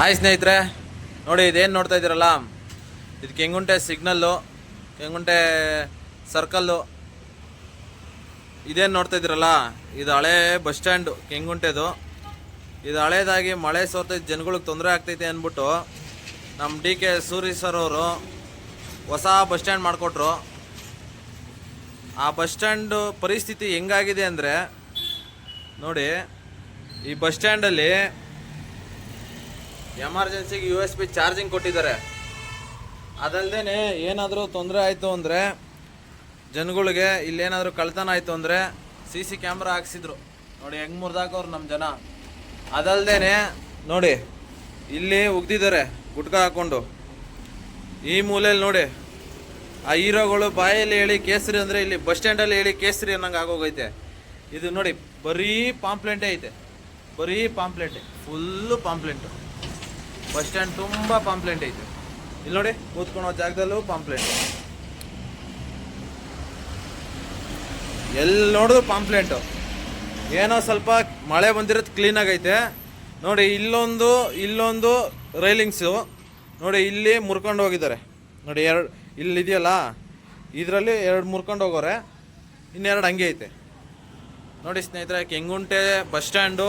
Hi ಸ್ನೇಹಿತರೆ. ನೋಡಿ, ಇದೇನು ನೋಡ್ತಾ ಇದ್ದೀರಲ್ಲ? ಇದು ಕೆಂಗುಂಟೆ ಸಿಗ್ನಲ್ಲು, ಕೆಂಗುಂಟೆ ಸರ್ಕಲ್ಲು. ಇದೇನು ನೋಡ್ತಾ ಇದ್ದೀರಲ್ಲ? ಇದು ಹಳೆ ಬಸ್ ಸ್ಟ್ಯಾಂಡು ಕೆಂಗುಂಟೆದು. ಇದು ಹಳೇದಾಗಿ ಮಳೆ ಸೋತೈತೆ ಜನಗಳಿಗೆ ತೊಂದರೆ ಆಗ್ತೈತೆ ಅಂದ್ಬಿಟ್ಟು ನಮ್ಮ ಡಿ ಕೆ ಸೂರಿ ಸರ್ ಅವರು ಹೊಸ ಬಸ್ ಸ್ಟ್ಯಾಂಡ್ ಮಾಡಿಕೊಟ್ರು. ಆ ಬಸ್ ಸ್ಟ್ಯಾಂಡು ಪರಿಸ್ಥಿತಿ ಹೆಂಗಾಗಿದೆ ಅಂದರೆ, ನೋಡಿ, ಈ ಬಸ್ ಸ್ಟ್ಯಾಂಡಲ್ಲಿ ಎಮರ್ಜೆನ್ಸಿಗೆ ಯು ಎಸ್ ಬಿ ಚಾರ್ಜಿಂಗ್ ಕೊಟ್ಟಿದ್ದಾರೆ. ಅದಲ್ಲದೆ ಏನಾದರೂ ತೊಂದರೆ ಆಯಿತು ಅಂದರೆ ಜನಗಳಿಗೆ ಇಲ್ಲೇನಾದರೂ ಕಳ್ತನ ಆಯಿತು ಅಂದರೆ ಸಿ ಸಿ ಕ್ಯಾಮ್ರಾ ಹಾಕ್ಸಿದ್ರು. ನೋಡಿ, ಹೆಂಗೆ ಮುರಿದಾಕವ್ರು ನಮ್ಮ ಜನ. ಅದಲ್ಲದೆ ನೋಡಿ, ಇಲ್ಲಿ ಉಗ್ದಿದ್ದಾರೆ ಗುಟ್ಕ ಹಾಕ್ಕೊಂಡು ಈ ಮೂಲೆಯಲ್ಲಿ ನೋಡಿ, ಆ ಹೀರೋಗಳು ಬಾಯಲ್ಲಿ ಹೇಳಿ ಕೇಸರಿ ಅಂದರೆ ಇಲ್ಲಿ ಬಸ್ ಸ್ಟ್ಯಾಂಡಲ್ಲಿ ಹೇಳಿ ಕೇಸರಿ ಅನ್ನಂಗೆ ಆಗೋಗೈತೆ. ಇದು ನೋಡಿ, ಬರೀ ಪಾಂಪ್ಲೆಂಟೇ ಐತೆ. ಬರೀ ಪಾಂಪ್ಲೆಂಟೇ, ಫುಲ್ಲು ಪಾಂಪ್ಲೆಂಟು. ಬಸ್ ಸ್ಟ್ಯಾಂಡ್ ತುಂಬ ಪಾಂಪ್ಲೆಂಟ್ ಐತೆ. ಇಲ್ಲಿ ನೋಡಿ, ಕೂತ್ಕೊಳ್ಳೋ ಜಾಗದಲ್ಲೂ ಪಾಂಪ್ಲೆಂಟ್ ಎಲ್ಲಿ ನೋಡಿದ್ರು ಪಾಂಪ್ಲೆಂಟು ಏನೋ ಸ್ವಲ್ಪ ಮಳೆ ಬಂದಿರೋದು ಕ್ಲೀನಾಗೈತೆ ನೋಡಿ, ಇಲ್ಲೊಂದು ಇಲ್ಲೊಂದು ರೈಲಿಂಗ್ಸು ನೋಡಿ, ಇಲ್ಲಿ ಮುರ್ಕೊಂಡು ಹೋಗಿದ್ದಾರೆ. ನೋಡಿ, ಎರಡು ಇಲ್ಲಿದೆಯಲ್ಲ ಇದರಲ್ಲಿ ಎರಡು ಮುರ್ಕೊಂಡು ಹೋಗೋರೆ. ಇನ್ನೆರಡು ಹಂಗೆ ಐತೆ. ನೋಡಿ ಸ್ನೇಹಿತರೆ, ಕೆಂಗುಂಟೆ ಬಸ್ ಸ್ಟ್ಯಾಂಡು,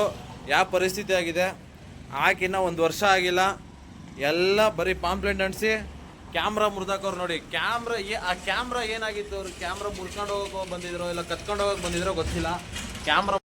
ಯಾವ ಪರಿಸ್ಥಿತಿ ಆಗಿದೆ? ಹಾಕಿನ್ನ ಒಂದು ವರ್ಷ ಆಗಿಲ್ಲ. ಎಲ್ಲ ಬರೀ ಪಾಂಪ್ಲೆಂಟ್ ಅಂಟಿಸಿ ಕ್ಯಾಮ್ರಾ ಮುರಿದಾಕೋರು ನೋಡಿ. ಕ್ಯಾಮ್ರಾ ಏ ಆ ಕ್ಯಾಮ್ರಾ ಏನಾಗಿತ್ತು ಅವ್ರು? ಕ್ಯಾಮ್ರಾ ಮುರ್ಕೊಂಡು ಹೋಗೋಕೆ ಬಂದಿದ್ರು ಇಲ್ಲ ಕತ್ಕೊಂಡು ಹೋಗೋಕೆ ಬಂದಿದ್ರೋ ಗೊತ್ತಿಲ್ಲ. ಕ್ಯಾಮ್ರಾ